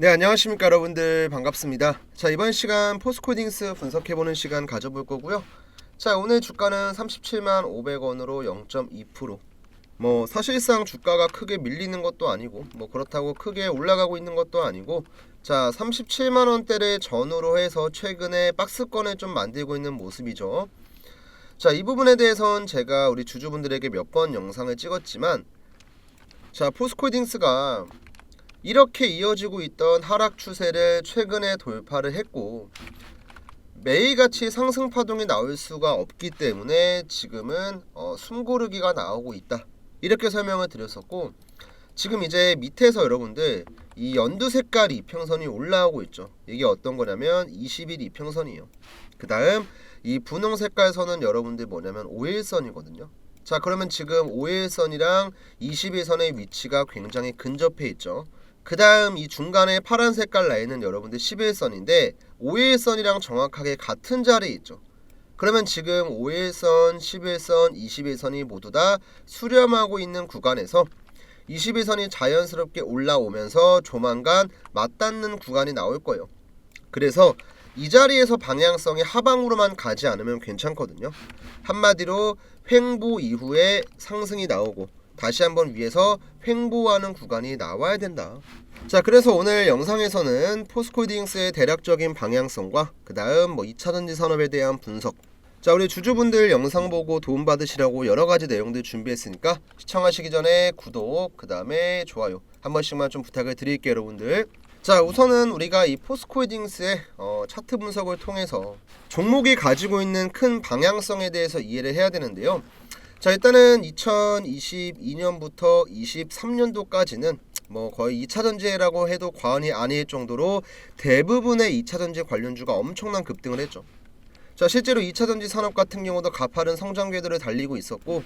네 안녕하십니까 여러분들. 반갑습니다. 자 이번 시간 포스코딩스 분석해보는 시간 가져볼 거고요. 자 오늘 주가는 37만 500원으로 0.2%뭐 사실상 주가가 크게 밀리는 것도 아니고 뭐 그렇다고 크게 올라가고 있는 것도 아니고 자 37만 원대를 전후로 해서 최근에 박스권을 좀 만들고 있는 모습이죠. 자 이 부분에 대해선 제가 우리 주주분들에게 몇 번 영상을 찍었지만 자 포스코딩스가 이렇게 이어지고 있던 하락 추세를 최근에 돌파를 했고 매일같이 상승 파동이 나올 수가 없기 때문에 지금은 어, 숨고르기가 나오고 있다. 이렇게 설명을 드렸었고 지금 이제 밑에서 여러분들 이 연두 색깔 이평선이 올라오고 있죠. 이게 어떤 거냐면 20일 이평선이에요. 그 다음 이 분홍 색깔 선은 여러분들 뭐냐면 5일선이거든요. 자 그러면 지금 5일선이랑 21선의 위치가 굉장히 근접해 있죠 그 다음 이 중간에 파란 색깔 라인은 여러분들 11선인데 5일선이랑 정확하게 같은 자리에 있죠. 그러면 지금 5일선, 11선, 21선이 모두 다 수렴하고 있는 구간에서 21선이 자연스럽게 올라오면서 조만간 맞닿는 구간이 나올 거예요. 그래서 이 자리에서 방향성이 하방으로만 가지 않으면 괜찮거든요. 한마디로 횡보 이후에 상승이 나오고 다시 한번 위에서 횡보하는 구간이 나와야 된다. 자, 그래서 오늘 영상에서는 포스코딩스의 대략적인 방향성과 그 다음 뭐 2차전지 산업에 대한 분석. 자, 우리 주주분들 영상 보고 도움 받으시라고 여러 가지 내용들 준비했으니까 시청하시기 전에 구독, 그 다음에 좋아요 한 번씩만 좀 부탁을 드릴게요, 여러분들. 자, 우선은 우리가 이 포스코딩스의 어, 차트 분석을 통해서 종목이 가지고 있는 큰 방향성에 대해서 이해를 해야 되는데요. 자 일단은 2022년부터 23년도까지는 뭐 거의 2차 전지라고 해도 과언이 아닐 정도로 대부분의 2차 전지 관련주가 엄청난 급등을 했죠. 자 실제로 2차 전지 산업 같은 경우도 가파른 성장 궤도를 달리고 있었고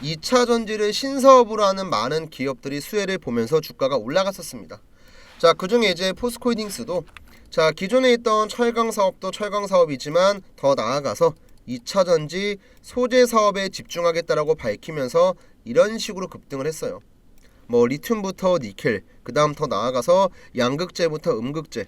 2차 전지를 신사업으로 하는 많은 기업들이 수혜를 보면서 주가가 올라갔었습니다. 자 그중에 이제 포스코딩스도 자 기존에 있던 철강 사업도 철강 사업이지만 더 나아가서 2차 전지 소재 사업에 집중하겠다라고 밝히면서 이런 식으로 급등을 했어요. 뭐 리튬부터 니켈, 그다음 더 나아가서 양극재부터 음극재.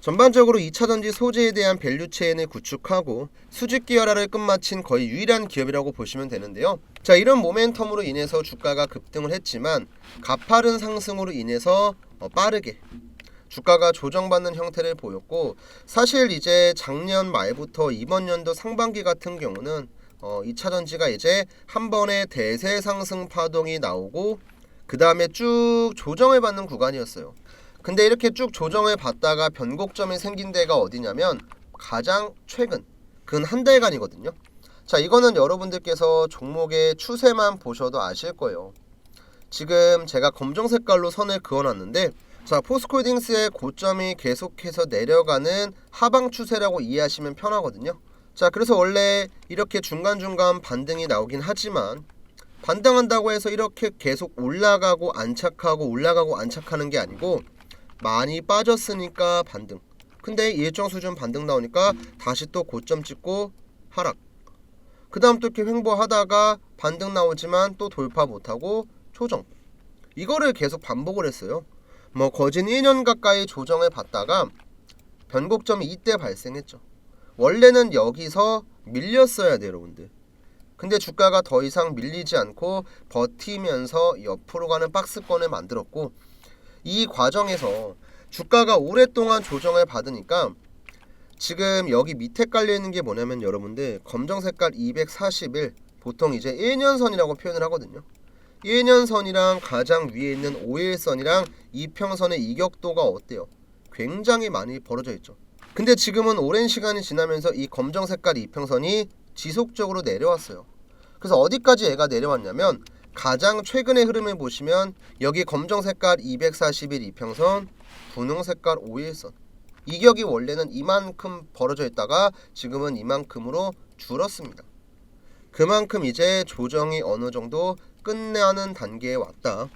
전반적으로 2차 전지 소재에 대한 밸류 체인을 구축하고 수직 기어라를 끝마친 거의 유일한 기업이라고 보시면 되는데요. 자, 이런 모멘텀으로 인해서 주가가 급등을 했지만 가파른 상승으로 인해서 어, 빠르게 주가가 조정받는 형태를 보였고 사실 이제 작년 말부터 이번 연도 상반기 같은 경우는 어, 2차 전지가 이제 한 번에 대세 상승 파동이 나오고 그 다음에 쭉 조정을 받는 구간이었어요. 근데 이렇게 쭉 조정을 받다가 변곡점이 생긴 데가 어디냐면 가장 최근 근 한 달간이거든요. 자 이거는 여러분들께서 종목의 추세만 보셔도 아실 거예요. 지금 제가 검정 색깔로 선을 그어놨는데 자, 포스코딩스의 고점이 계속해서 내려가는 하방 추세라고 이해하시면 편하거든요. 자, 그래서 원래 이렇게 중간중간 반등이 나오긴 하지만 반등한다고 해서 이렇게 계속 올라가고 안착하고 올라가고 안착하는 게 아니고 많이 빠졌으니까 반등. 근데 일정 수준 반등 나오니까 다시 또 고점 찍고 하락. 그 다음 또 이렇게 횡보하다가 반등 나오지만 또 돌파 못하고 조정. 이거를 계속 반복을 했어요. 뭐 거진 1년 가까이 조정을 받다가 변곡점이 이때 발생했죠. 원래는 여기서 밀렸어야 여러분들. 근데 주가가 더 이상 밀리지 않고 버티면서 옆으로 가는 박스권을 만들었고 이 과정에서 주가가 오랫동안 조정을 받으니까 지금 여기 밑에 깔려 있는 게 뭐냐면 여러분들 검정 색깔 241 보통 이제 1년 선이라고 표현을 하거든요. 1년선이랑 가장 위에 있는 5일선이랑 이평선의 이격도가 어때요? 굉장히 많이 벌어져 있죠. 근데 지금은 오랜 시간이 지나면서 이 검정 색깔 이평선이 지속적으로 내려왔어요. 그래서 어디까지 얘가 내려왔냐면 가장 최근의 흐름을 보시면 여기 검정 색깔 241 이평선, 분홍 색깔 5일선. 이격이 원래는 이만큼 벌어져 있다가 지금은 이만큼으로 줄었습니다. 그만큼 이제 조정이 어느 정도 끝내는 단계에 왔다.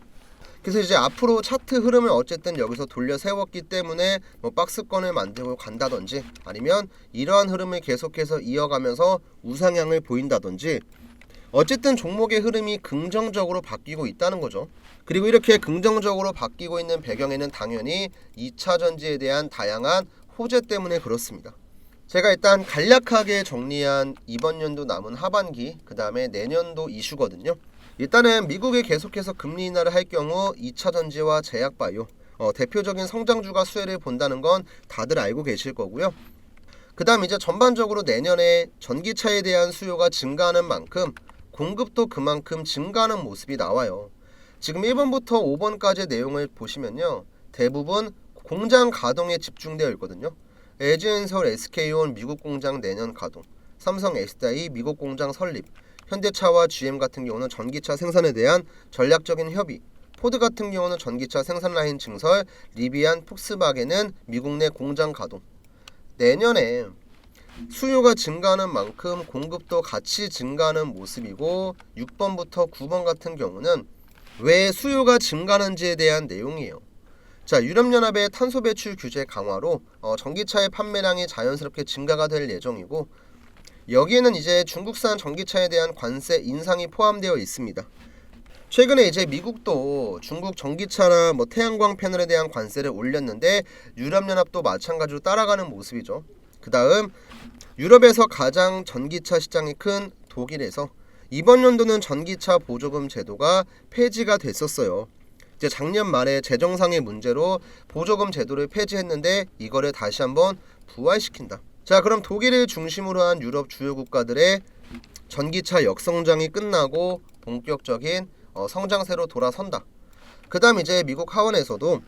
그래서 이제 앞으로 차트 흐름을 어쨌든 여기서 돌려 세웠기 때문에 뭐 박스권을 만들고 간다든지 아니면 이러한 흐름을 계속해서 이어가면서 우상향을 보인다든지 어쨌든 종목의 흐름이 긍정적으로 바뀌고 있다는 거죠. 그리고 이렇게 긍정적으로 바뀌고 있는 배경에는 당연히 2차 전지에 대한 다양한 호재 때문에 그렇습니다. 제가 일단 간략하게 정리한 이번 연도 남은 하반기, 그 다음에 내년도 이슈거든요. 일단은 미국이 계속해서 금리 인하를 할 경우 2차 전지와 제약바이오, 어, 대표적인 성장주가 수혜를 본다는 건 다들 알고 계실 거고요. 그 다음 이제 전반적으로 내년에 전기차에 대한 수요가 증가하는 만큼 공급도 그만큼 증가하는 모습이 나와요. 지금 1번부터 5번까지의 내용을 보시면요. 대부분 공장 가동에 집중되어 있거든요. LG엔솔 SK온 미국 공장 내년 가동, 삼성 SDI 미국 공장 설립, 현대차와 GM 같은 경우는 전기차 생산에 대한 전략적인 협의, 포드 같은 경우는 전기차 생산 라인 증설, 리비안, 폭스바겐은 미국 내 공장 가동. 내년에 수요가 증가하는 만큼 공급도 같이 증가하는 모습이고 6번부터 9번 같은 경우는 왜 수요가 증가하는지에 대한 내용이에요. 자, 유럽연합의 탄소 배출 규제 강화로 어, 전기차의 판매량이 자연스럽게 증가가 될 예정이고 여기에는 이제 중국산 전기차에 대한 관세 인상이 포함되어 있습니다. 최근에 이제 미국도 중국 전기차나 뭐 태양광 패널에 대한 관세를 올렸는데 유럽연합도 마찬가지로 따라가는 모습이죠. 그 다음 유럽에서 가장 전기차 시장이 큰 독일에서 이번 연도는 전기차 보조금 제도가 폐지가 됐었어요. 이제 작년 말에 재정상의 문제로 보조금 제도를 폐지했는데 이거를 다시 한번 부활시킨다. 자, 그럼 독일을 중심으로 한 유럽 주요 국가들의 전기차 역성장이 끝나고 본격적인 어, 성장세로 돌아선다. 그다음 이제 미국 하원에서도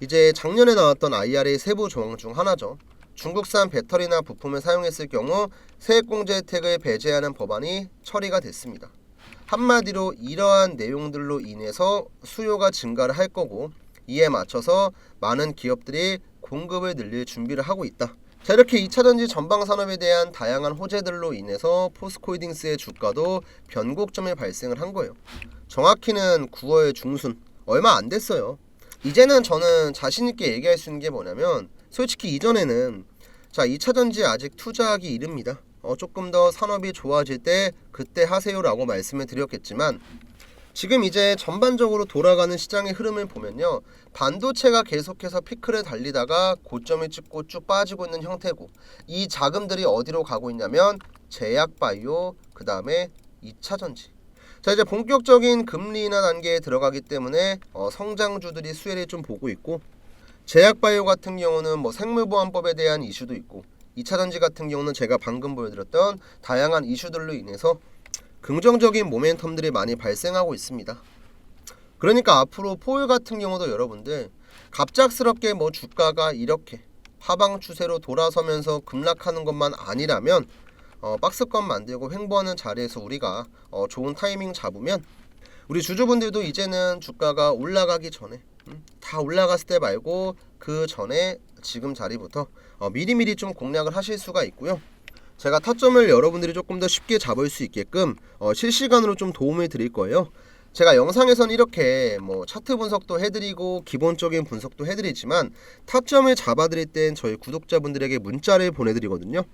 이제 작년에 나왔던 IRA 세부 조항 중 하나죠. 중국산 배터리나 부품을 사용했을 경우 세액공제 혜택을 배제하는 법안이 처리가 됐습니다. 한마디로 이러한 내용들로 인해서 수요가 증가를 할 거고 이에 맞춰서 많은 기업들이 공급을 늘릴 준비를 하고 있다. 자 이렇게 2차전지 전방 산업에 대한 다양한 호재들로 인해서 포스코홀딩스의 주가도 변곡점이 발생을 한 거예요. 정확히는 9월 중순 얼마 안 됐어요. 이제는 저는 자신 있게 얘기할 수 있는 게 뭐냐면 솔직히 이전에는 자 2차전지 아직 투자하기 이릅니다. 어, 조금 더 산업이 좋아질 때 그때 하세요라고 말씀을 드렸겠지만 지금 이제 전반적으로 돌아가는 시장의 흐름을 보면요. 반도체가 계속해서 피크를 달리다가 고점을 찍고 쭉 빠지고 있는 형태고 이 자금들이 어디로 가고 있냐면 제약 바이오 그다음에 2차 전지. 자 이제 본격적인 금리 인하 단계에 들어가기 때문에 어, 성장주들이 수혜를 좀 보고 있고 제약 바이오 같은 경우는 뭐 생물보안법에 대한 이슈도 있고 2차 전지 같은 경우는 제가 방금 보여드렸던 다양한 이슈들로 인해서 긍정적인 모멘텀들이 많이 발생하고 있습니다. 그러니까 앞으로 포유 같은 경우도 여러분들 갑작스럽게 뭐 주가가 이렇게 하방 추세로 돌아서면서 급락하는 것만 아니라면 어, 박스권 만들고 횡보하는 자리에서 우리가 어, 좋은 타이밍 잡으면 우리 주주분들도 이제는 주가가 올라가기 전에 음, 다 올라갔을 때 말고 그 전에 지금 자리부터 어, 미리미리 좀 공략을 하실 수가 있고요. 제가 타점을 여러분들이 조금 더 쉽게 잡을 수 있게끔 어, 실시간으로 좀 도움을 드릴 거예요. 제가 영상에선 이렇게 뭐 차트 분석도 해드리고 기본적인 분석도 해드리지만 타점을 잡아드릴 땐 저희 구독자분들에게 문자를 보내드리거든요.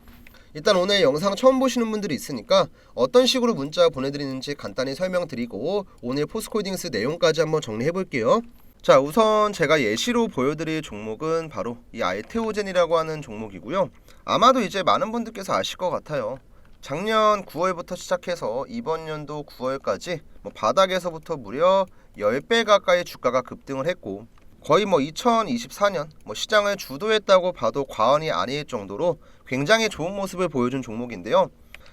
일단 오늘 영상 처음 보시는 분들이 있으니까 어떤 식으로 문자 보내드리는지 간단히 설명드리고 오늘 포스코딩스 내용까지 한번 정리해 볼게요. 자 우선 제가 예시로 보여드릴 종목은 바로 이 알테오젠이라고 하는 종목이고요. 아마도 이제 많은 분들께서 아실 것 같아요. 작년 9월부터 시작해서 이번 연도 9월까지 뭐 바닥에서부터 무려 10배 가까이 주가가 급등을 했고 거의 뭐 2024년 뭐 시장을 주도했다고 봐도 과언이 아닐 정도로 굉장히 좋은 모습을 보여준 종목인데요.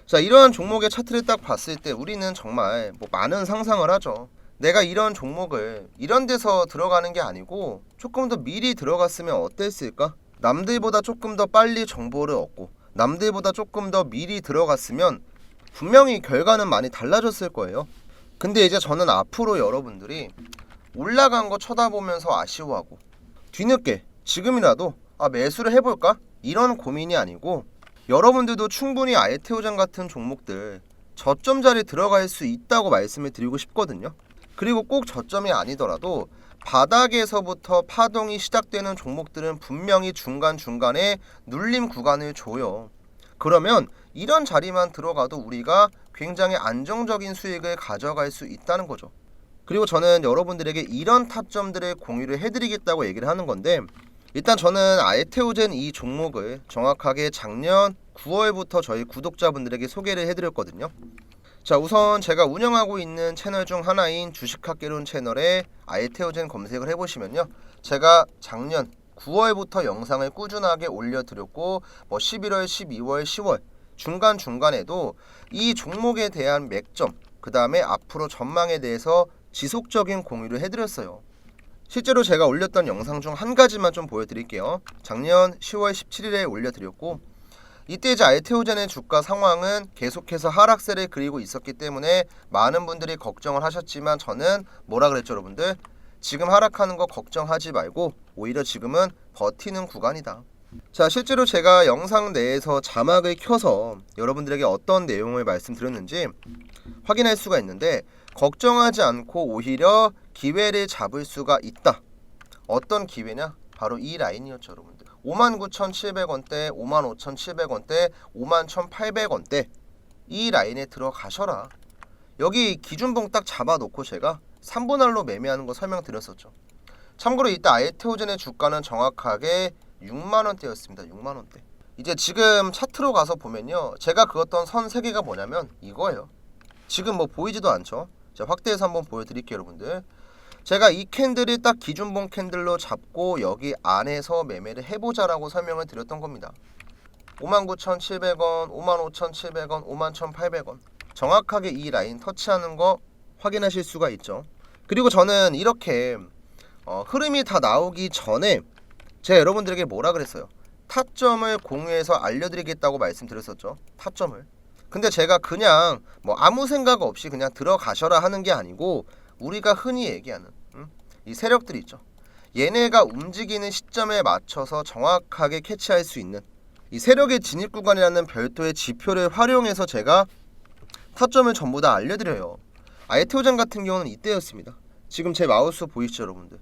자 이러한 종목의 차트를 딱 봤을 때 우리는 정말 뭐 많은 상상을 하죠. 내가 이런 종목을 이런 데서 들어가는 게 아니고 조금 더 미리 들어갔으면 어땠을까? 남들보다 조금 더 빨리 정보를 얻고 남들보다 조금 더 미리 들어갔으면 분명히 결과는 많이 달라졌을 거예요. 근데 이제 저는 앞으로 여러분들이 올라간 거 쳐다보면서 아쉬워하고 뒤늦게 지금이라도 아 매수를 해볼까 이런 고민이 아니고 여러분들도 충분히 아이테오장 같은 종목들 저점 자리 들어갈 수 있다고 말씀을 드리고 싶거든요. 그리고 꼭 저점이 아니더라도 바닥에서부터 파동이 시작되는 종목들은 분명히 중간중간에 눌림 구간을 줘요. 그러면 이런 자리만 들어가도 우리가 굉장히 안정적인 수익을 가져갈 수 있다는 거죠. 그리고 저는 여러분들에게 이런 타점들을 공유를 해드리겠다고 얘기를 하는 건데 일단 저는 아에테오젠 이 종목을 정확하게 작년 9월부터 저희 구독자분들에게 소개를 해드렸거든요. 자 우선 제가 운영하고 있는 채널 중 하나인 주식학개론 채널에 아에테오젠 검색을 해보시면요. 제가 작년 9월부터 영상을 꾸준하게 올려드렸고 뭐 11월, 12월, 10월 중간 중간에도 이 종목에 대한 맥점 그 다음에 앞으로 전망에 대해서 지속적인 공유를 해드렸어요. 실제로 제가 올렸던 영상 중 한 가지만 좀 보여드릴게요. 작년 10월 17일에 올려드렸고 이때 이제 알테오젠의 주가 상황은 계속해서 하락세를 그리고 있었기 때문에 많은 분들이 걱정을 하셨지만 저는 뭐라 그랬죠 여러분들? 지금 하락하는 거 걱정하지 말고 오히려 지금은 버티는 구간이다. 자, 실제로 제가 영상 내에서 자막을 켜서 여러분들에게 어떤 내용을 말씀드렸는지 확인할 수가 있는데 걱정하지 않고 오히려 기회를 잡을 수가 있다. 어떤 기회냐? 바로 이 라인이었죠, 여러분들. 59,700원대, 55,700원대, 51,800원대 이 라인에 들어가셔라. 여기 기준봉 딱 잡아놓고 제가 3분할로 매매하는 거 설명드렸었죠. 참고로 이때 아이테오젠의 주가는 정확하게 6만 원대였습니다. 6만 원대. 이제 지금 차트로 가서 보면요. 제가 그었던 선세 개가 뭐냐면 이거예요. 지금 뭐 보이지도 않죠. 자, 확대해서 한번 보여드릴게요, 여러분들. 제가 이 캔들이 딱 기준봉 캔들로 잡고 여기 안에서 매매를 해보자라고 설명을 드렸던 겁니다. 59,700원, 55,700원, 51,800원. 정확하게 이 라인 터치하는 거 확인하실 수가 있죠. 그리고 저는 이렇게 어, 흐름이 다 나오기 전에 제가 여러분들에게 뭐라 그랬어요? 타점을 공유해서 알려드리겠다고 말씀드렸었죠. 타점을. 근데 제가 그냥 뭐 아무 생각 없이 그냥 들어가셔라 하는 게 아니고 우리가 흔히 얘기하는 음? 이 세력들이 있죠. 얘네가 움직이는 시점에 맞춰서 정확하게 캐치할 수 있는 이 세력의 진입 구간이라는 별도의 지표를 활용해서 제가 타점을 전부 다 알려드려요. 아이테오젠 같은 경우는 이때였습니다. 지금 제 마우스 보이시죠, 여러분들?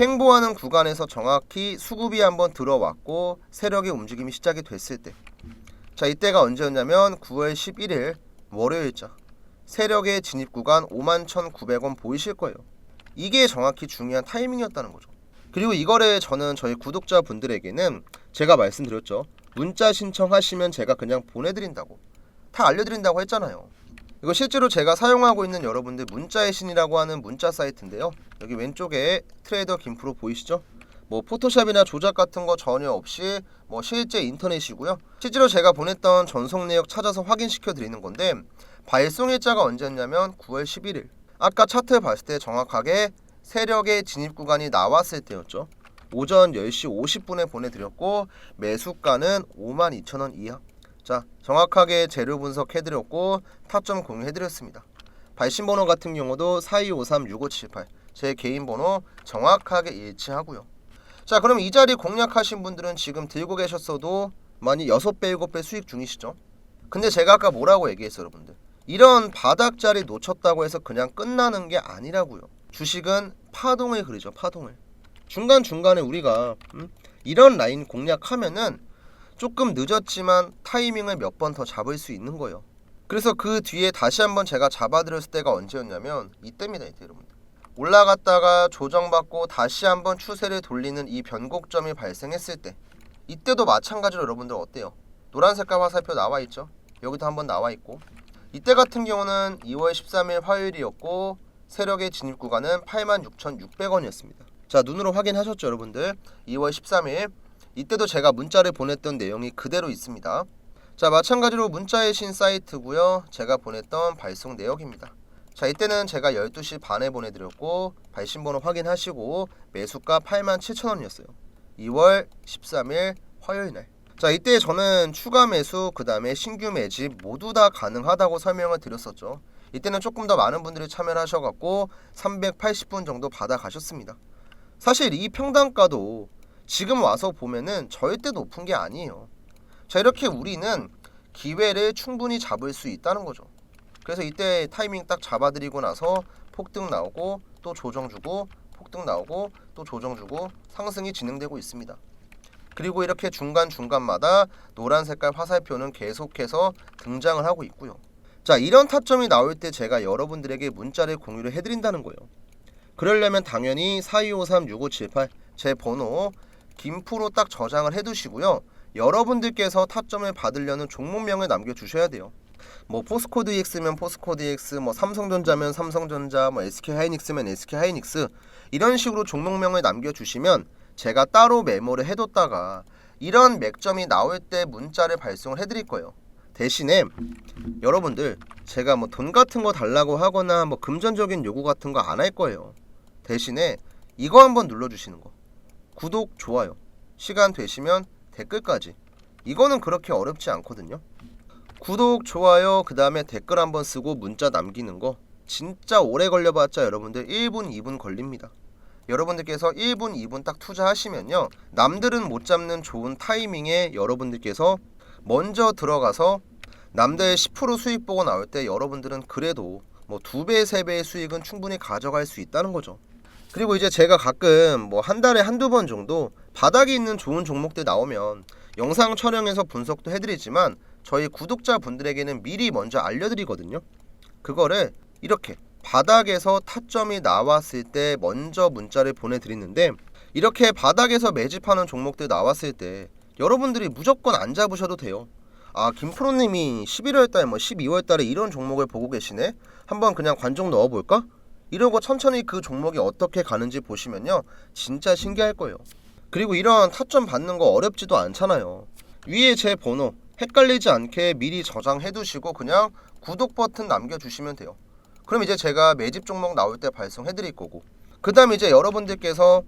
횡보하는 구간에서 정확히 수급이 한번 들어왔고 세력의 움직임이 시작이 됐을 때. 자, 이때가 언제였냐면 9월 11일 월요일자. 세력의 진입 구간 51,900원 보이실 거예요. 이게 정확히 중요한 타이밍이었다는 거죠. 그리고 이거를 저는 저희 구독자 분들에게는 제가 말씀드렸죠. 문자 신청하시면 제가 그냥 보내드린다고. 다 알려드린다고 했잖아요. 이거 실제로 제가 사용하고 있는 여러분들 문자의 신이라고 하는 문자 사이트인데요. 여기 왼쪽에 트레이더 김프로 보이시죠? 뭐 포토샵이나 조작 같은 거 전혀 없이 뭐 실제 인터넷이고요. 실제로 제가 보냈던 전송 내역 찾아서 확인시켜 드리는 건데 발송 일자가 언제였냐면 9월 11일. 아까 차트 봤을 때 정확하게 세력의 진입 구간이 나왔을 때였죠. 오전 10시 50분에 보내드렸고 매수가는 52,000원 이하. 자, 정확하게 재료 분석해드렸고 타점 공유해드렸습니다. 발신 번호 같은 경우도 42536578. 제 개인 번호 정확하게 일치하고요. 자, 그럼 이 자리 공략하신 분들은 지금 들고 계셨어도 많이 6배, 7배 수익 중이시죠? 근데 제가 아까 뭐라고 얘기했어요, 여러분들? 이런 바닥 자리 놓쳤다고 해서 그냥 끝나는 게 아니라고요. 주식은 파동을 그리죠, 파동을. 중간중간에 우리가 음? 이런 라인 공략하면은 조금 늦었지만 타이밍을 몇 번 더 잡을 수 있는 거예요. 그래서 그 뒤에 다시 한번 제가 잡아드렸을 때가 언제였냐면 이때입니다, 이때 여러분들. 올라갔다가 조정받고 다시 한번 추세를 돌리는 이 변곡점이 발생했을 때 이때도 마찬가지로 여러분들 어때요? 노란 색깔 화살표 나와 있죠? 여기도 한번 나와 있고 이때 같은 경우는 2월 13일 화요일이었고 세력의 진입 구간은 86,600원이었습니다. 자 눈으로 확인하셨죠 여러분들 2월 13일 이때도 제가 문자를 보냈던 내용이 그대로 있습니다. 자 마찬가지로 문자의 신 사이트고요. 제가 보냈던 발송 내역입니다. 자 이때는 제가 12시 반에 보내드렸고 발신번호 확인하시고 매수가 87,000원이었어요. 2월 13일 화요일 날. 자 이때 저는 추가 매수 그 다음에 신규 매집 모두 다 가능하다고 설명을 드렸었죠. 이때는 조금 더 많은 분들이 참여를 하셔갖고 380분 정도 받아 가셨습니다. 사실 이 평단가도 지금 와서 보면은 절대 높은 게 아니에요. 자 이렇게 우리는 기회를 충분히 잡을 수 있다는 거죠. 그래서 이때 타이밍 딱 잡아드리고 나서 폭등 나오고 또 조정 주고 폭등 나오고 또 조정 주고 상승이 진행되고 있습니다. 그리고 이렇게 중간 중간마다 노란 색깔 화살표는 계속해서 등장을 하고 있고요. 자 이런 타점이 나올 때 제가 여러분들에게 문자를 공유를 해드린다는 거예요. 그러려면 당연히 42536578 제 번호 김프로 딱 저장을 해두시고요. 여러분들께서 타점을 받으려는 종목명을 남겨주셔야 돼요. 뭐 포스코드 EX면 포스코드 EX, 뭐 삼성전자면 삼성전자, 뭐 SK 하이닉스면 SK 하이닉스 이런 식으로 종목명을 남겨주시면 제가 따로 메모를 해뒀다가 이런 맥점이 나올 때 문자를 발송을 해드릴 거예요. 대신에 여러분들 제가 뭐 돈 같은 거 달라고 하거나 뭐 금전적인 요구 같은 거 안 할 거예요. 대신에 이거 한번 눌러주시는 거. 구독, 좋아요. 시간 되시면 댓글까지. 이거는 그렇게 어렵지 않거든요. 구독, 좋아요, 그 다음에 댓글 한번 쓰고 문자 남기는 거 진짜 오래 걸려봤자 여러분들 1분, 2분 걸립니다. 여러분들께서 1분, 2분 딱 투자하시면요. 남들은 못 잡는 좋은 타이밍에 여러분들께서 먼저 들어가서 남들 10% 수익 보고 나올 때 여러분들은 그래도 뭐 두 배, 세 배의 수익은 충분히 가져갈 수 있다는 거죠. 그리고 이제 제가 가끔 뭐 한 달에 한두 번 정도 바닥에 있는 좋은 종목들 나오면 영상 촬영해서 분석도 해드리지만 저희 구독자 분들에게는 미리 먼저 알려드리거든요. 그거를 이렇게 바닥에서 타점이 나왔을 때 먼저 문자를 보내드리는데 이렇게 바닥에서 매집하는 종목들 나왔을 때 여러분들이 무조건 안 잡으셔도 돼요. 아 김프로님이 11월달 뭐 12월달에 이런 종목을 보고 계시네. 한번 그냥 관종 넣어볼까? 이러고 천천히 그 종목이 어떻게 가는지 보시면요 진짜 신기할 거예요. 그리고 이런 타점 받는 거 어렵지도 않잖아요. 위에 제 번호 헷갈리지 않게 미리 저장해 두시고 그냥 구독 버튼 남겨주시면 돼요. 그럼 이제 제가 매집 종목 나올 때 발송해 드릴 거고 그 다음 이제 여러분들께서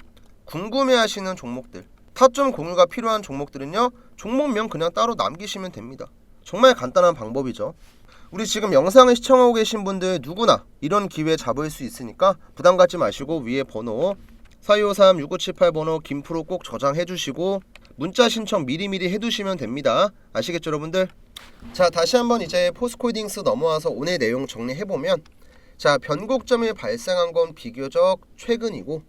궁금해 하시는 종목들 타점 공유가 필요한 종목들은요 종목명 그냥 따로 남기시면 됩니다. 정말 간단한 방법이죠. 우리 지금 영상을 시청하고 계신 분들 누구나 이런 기회 잡을 수 있으니까 부담 갖지 마시고 위에 번호 4253-6578 번호 김프로 꼭 저장해 주시고 문자 신청 미리미리 해두시면 됩니다. 아시겠죠 여러분들? 자 다시 한번 이제 포스코딩스 넘어와서 오늘 내용 정리해보면 자 변곡점이 발생한 건 비교적 최근이고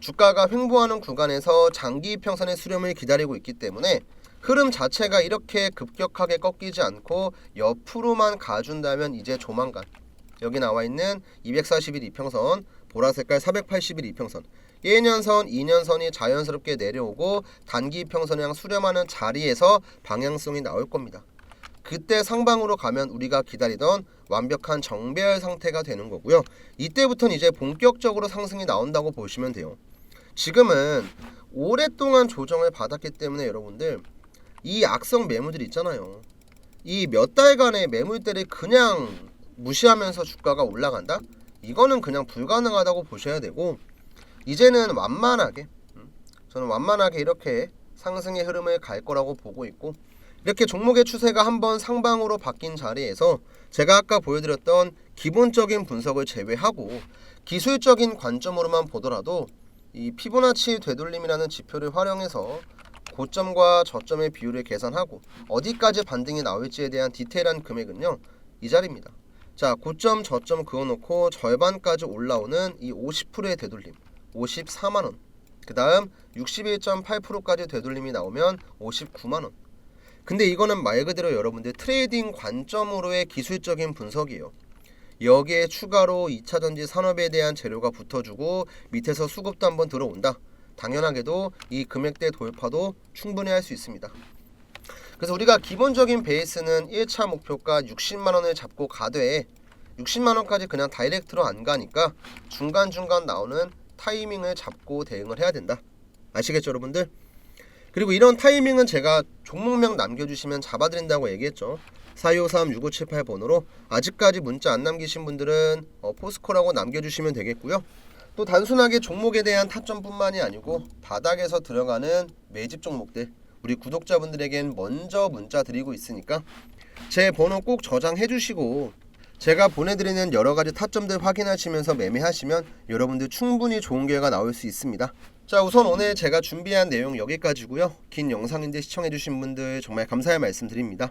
주가가 횡보하는 구간에서 장기 평선의 수렴을 기다리고 있기 때문에 흐름 자체가 이렇게 급격하게 꺾이지 않고 옆으로만 가준다면 이제 조만간 여기 나와 있는 241 이평선 보라색깔 481 이평선 1년선, 2년선이 자연스럽게 내려오고 단기 평선량 수렴하는 자리에서 방향성이 나올 겁니다. 그때 상방으로 가면 우리가 기다리던 완벽한 정배열 상태가 되는 거고요. 이때부터는 이제 본격적으로 상승이 나온다고 보시면 돼요. 지금은 오랫동안 조정을 받았기 때문에 여러분들 이 악성 매물들 있잖아요. 이 몇 달간의 매물들을 그냥 무시하면서 주가가 올라간다? 이거는 그냥 불가능하다고 보셔야 되고 이제는 완만하게 음, 저는 완만하게 이렇게 상승의 흐름을 갈 거라고 보고 있고 이렇게 종목의 추세가 한번 상방으로 바뀐 자리에서 제가 아까 보여드렸던 기본적인 분석을 제외하고 기술적인 관점으로만 보더라도 이 피보나치 되돌림이라는 지표를 활용해서 고점과 저점의 비율을 계산하고 어디까지 반등이 나올지에 대한 디테일한 금액은요 이 자리입니다. 자 고점 저점 그어놓고 절반까지 올라오는 이 50%의 되돌림 54만 원. 그 다음 61.8%까지 되돌림이 나오면 59만 원. 근데 이거는 말 그대로 여러분들 트레이딩 관점으로의 기술적인 분석이에요. 여기에 추가로 2차 전지 산업에 대한 재료가 붙어주고 밑에서 수급도 한번 들어온다. 당연하게도 이 금액대 돌파도 충분히 할 수 있습니다. 그래서 우리가 기본적인 베이스는 1차 목표가 60만 원을 잡고 가되 60만 원까지 그냥 다이렉트로 안 가니까 중간중간 나오는 타이밍을 잡고 대응을 해야 된다. 아시겠죠, 여러분들? 그리고 이런 타이밍은 제가 종목명 남겨주시면 잡아드린다고 얘기했죠. 4253-6578 번호로 아직까지 문자 안 남기신 분들은 어, 포스코라고 남겨주시면 되겠고요. 또 단순하게 종목에 대한 타점뿐만이 아니고 바닥에서 들어가는 매집 종목들 우리 구독자분들에겐 먼저 문자 드리고 있으니까 제 번호 꼭 저장해 주시고 제가 보내드리는 여러 가지 타점들 확인하시면서 매매하시면 여러분들 충분히 좋은 결과 나올 수 있습니다. 자 우선 오늘 제가 준비한 내용 여기까지고요. 긴 영상인데 시청해주신 분들 정말 감사의 말씀 드립니다.